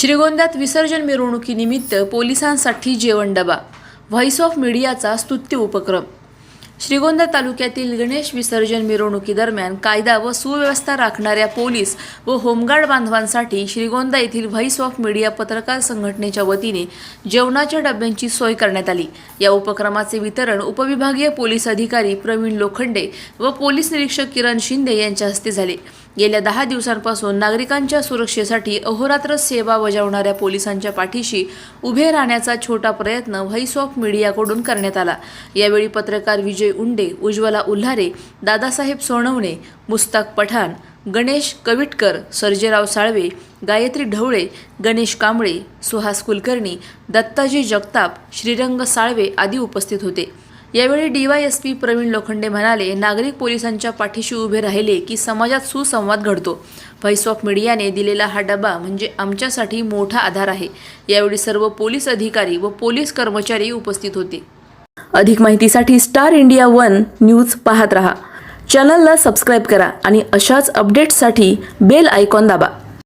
श्रीगोंद्यात विसर्जन मिरवणुकीनिमित्त पोलिसांसाठी जेवण डबा व्हॉइस ऑफ मीडियाचा स्तुत्य उपक्रम. श्रीगोंदा तालुक्यातील गणेश विसर्जन मिरवणुकीदरम्यान कायदा व सुव्यवस्था राखणाऱ्या पोलीस व होमगार्ड बांधवांसाठी श्रीगोंदा येथील व्हॉइस ऑफ मीडिया पत्रकार संघटनेच्या वतीने जेवणाच्या डब्यांची सोय करण्यात आली. या उपक्रमाचे वितरण उपविभागीय पोलीस अधिकारी प्रवीण लोखंडे व पोलीस निरीक्षक किरण शिंदे यांच्या हस्ते झाले. गेल्या दहा दिवसांपासून नागरिकांच्या सुरक्षेसाठी अहोरात्र सेवा बजावणाऱ्या पोलिसांच्या पाठीशी उभे राहण्याचा छोटा प्रयत्न व्हॉइस ऑफ मीडियाकडून करण्यात आला. यावेळी पत्रकार विजय उंडे उज्ज्वला उल्हारे दादासाहेब सोनवणे मुस्ताक पठाण गणेश कविटकर सर्जेराव साळवे गायत्री ढवळे गणेश कांबळे सुहास कुलकर्णी दत्ताजी जगताप श्रीरंग साळवे आदी उपस्थित होते. यावेळी डीवायएसपी प्रवीण लोखंडे म्हणाले नागरिक पोलिसांच्या पाठीशी उभे राहिले की समाजात सुसंवाद घडतो. व्हॉइस ऑफ मीडियाने दिलेला हा डबा म्हणजे आमच्यासाठी मोठा आधार आहे. यावेळी सर्व पोलीस अधिकारी व पोलीस कर्मचारी उपस्थित होते. अधिक माहितीसाठी स्टार इंडिया वन न्यूज पाहत रहा. चॅनलला सबस्क्राईब करा आणि अशाच अपडेट्ससाठी बेल आयकॉन दाबा.